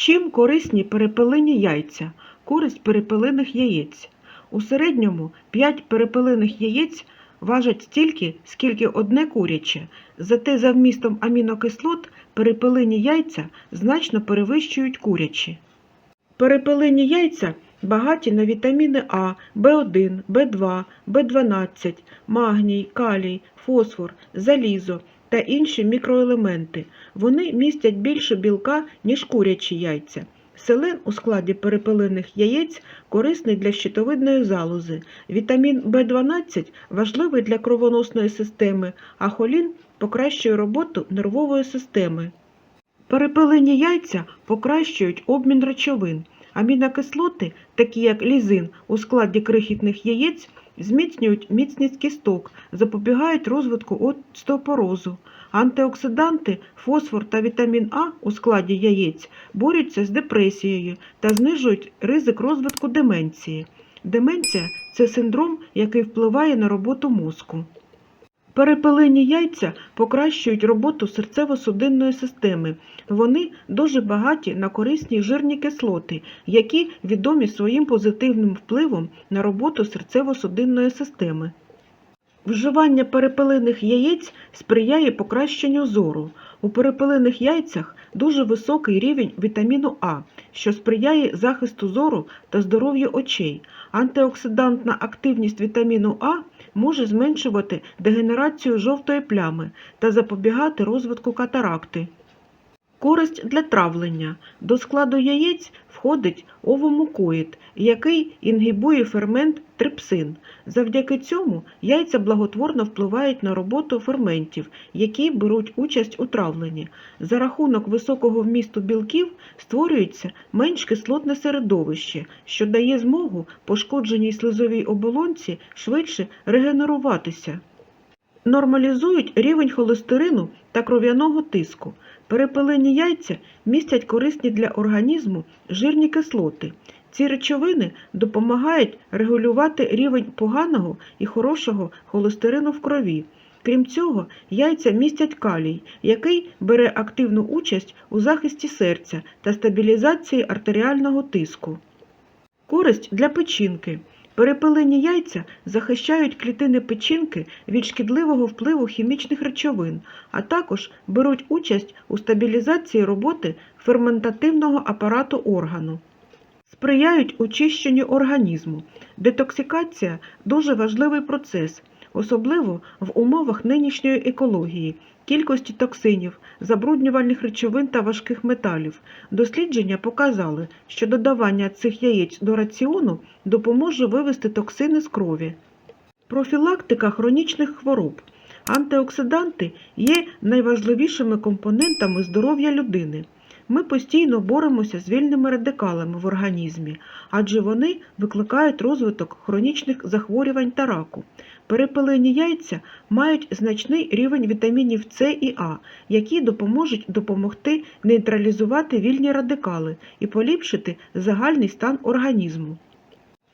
Чим корисні перепелині яйця? Користь перепелиних яєць. У середньому 5 перепелиних яєць важать стільки, скільки одне куряче. Зате за вмістом амінокислот перепелині яйця значно перевищують курячі. Перепелині яйця багаті на вітаміни А, В1, В2, В12, магній, калій, фосфор, залізо та інші мікроелементи. Вони містять більше білка, ніж курячі яйця. Селен у складі перепелиних яєць корисний для щитовидної залози. Вітамін В12 важливий для кровоносної системи, а холін покращує роботу нервової системи. Перепелині яйця покращують обмін речовин. Амінокислоти, такі як лізин у складі крихітних яєць, зміцнюють міцність кісток, запобігають розвитку остеопорозу. Антиоксиданти, фосфор та вітамін А у складі яєць борються з депресією та знижують ризик розвитку деменції. Деменція це синдром, який впливає на роботу мозку. Перепелині яйця покращують роботу серцево-судинної системи. Вони дуже багаті на корисні жирні кислоти, які відомі своїм позитивним впливом на роботу серцево-судинної системи. Вживання перепелиних яєць сприяє покращенню зору. У перепелиних яйцях дуже високий рівень вітаміну А, що сприяє захисту зору та здоров'ю очей. Антиоксидантна активність вітаміну А може зменшувати дегенерацію жовтої плями та запобігати розвитку катаракти. Користь для травлення. До складу яєць входить овомукоїд, який інгібує фермент трипсин. Завдяки цьому яйця благотворно впливають на роботу ферментів, які беруть участь у травленні. За рахунок високого вмісту білків створюється менш кислотне середовище, що дає змогу пошкодженій слизовій оболонці швидше регенеруватися. Нормалізують рівень холестерину та кров'яного тиску. Перепелені яйця містять корисні для організму жирні кислоти. Ці речовини допомагають регулювати рівень поганого і хорошого холестерину в крові. Крім цього, яйця містять калій, який бере активну участь у захисті серця та стабілізації артеріального тиску. Користь для печінки. Перепелені яйця захищають клітини печінки від шкідливого впливу хімічних речовин, а також беруть участь у стабілізації роботи ферментативного апарату органу. Сприяють очищенню організму. Детоксикація дуже важливий процес, особливо в умовах нинішньої екології, кількості токсинів, забруднювальних речовин та важких металів. Дослідження показали, що додавання цих яєць до раціону допоможе вивести токсини з крові. Профілактика хронічних хвороб. Антиоксиданти є найважливішими компонентами здоров'я людини. Ми постійно боремося з вільними радикалами в організмі, адже вони викликають розвиток хронічних захворювань та раку. Перепелені яйця мають значний рівень вітамінів С і А, які допоможуть допомогти нейтралізувати вільні радикали і поліпшити загальний стан організму.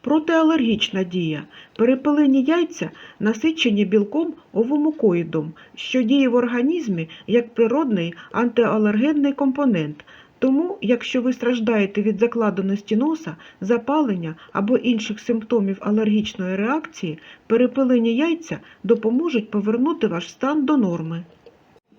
Протиалергічна дія. Перепелені яйця насичені білком овомукоїдом, що діє в організмі як природний антиалергенний компонент. Тому, якщо ви страждаєте від закладеності носа, запалення або інших симптомів алергічної реакції, перепелені яйця допоможуть повернути ваш стан до норми.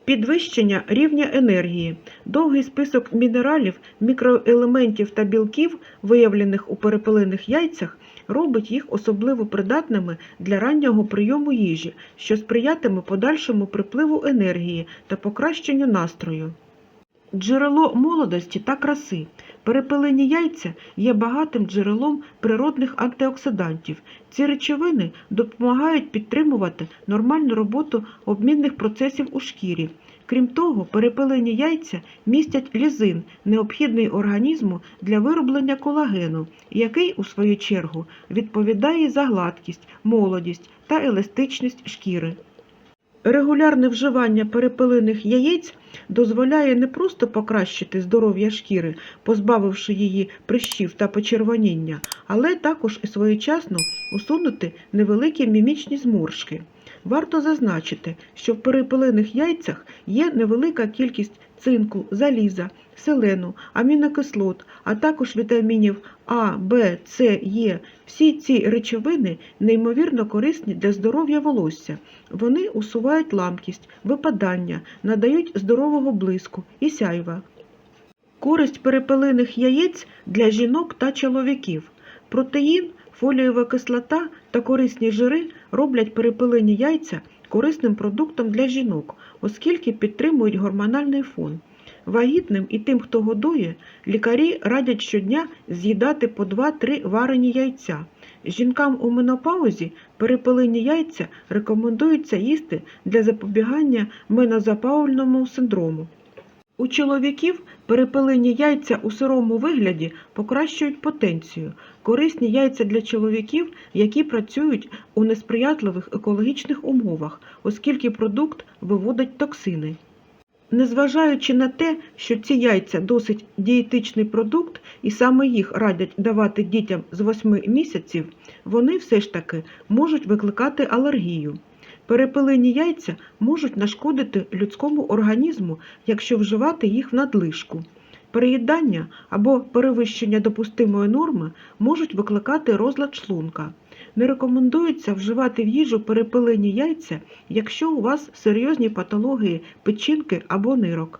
Підвищення рівня енергії. Довгий список мінералів, мікроелементів та білків, виявлених у перепелиних яйцях, робить їх особливо придатними для раннього прийому їжі, що сприятиме подальшому припливу енергії та покращенню настрою. Джерело молодості та краси. Перепелені яйця є багатим джерелом природних антиоксидантів. Ці речовини допомагають підтримувати нормальну роботу обмінних процесів у шкірі. Крім того, перепелені яйця містять лізин, необхідний організму для вироблення колагену, який, у свою чергу, відповідає за гладкість, молодість та еластичність шкіри. Регулярне вживання перепелиних яєць дозволяє не просто покращити здоров'я шкіри, позбавивши її прищів та почервоніння, але також і своєчасно усунути невеликі мімічні зморшки. Варто зазначити, що в перепелиних яйцях є невелика кількість цинку, заліза, селену, амінокислот, а також вітамінів А, Б, С, Е. Всі ці речовини неймовірно корисні для здоров'я волосся. Вони усувають ламкість, випадання, надають здорового блиску і сяйва. Користь перепелиних яєць для жінок та чоловіків. Протеїн, фолієва кислота та корисні жири роблять перепелині яйця корисним продуктом для жінок, оскільки підтримують гормональний фон. Вагітним і тим, хто годує, лікарі радять щодня з'їдати по 2-3 варені яйця. Жінкам у менопаузі перепелині яйця рекомендується їсти для запобігання менозапальному синдрому. У чоловіків перепелині яйця у сирому вигляді покращують потенцію, корисні яйця для чоловіків, які працюють у несприятливих екологічних умовах, оскільки продукт виводить токсини. Незважаючи на те, що ці яйця досить дієтичний продукт і саме їх радять давати дітям з 8 місяців, вони все ж таки можуть викликати алергію. Перепелині яйця можуть нашкодити людському організму, якщо вживати їх в надлишку. Переїдання або перевищення допустимої норми можуть викликати розлад шлунка. Не рекомендується вживати в їжу перепилені яйця, якщо у вас серйозні патології печінки або нирок.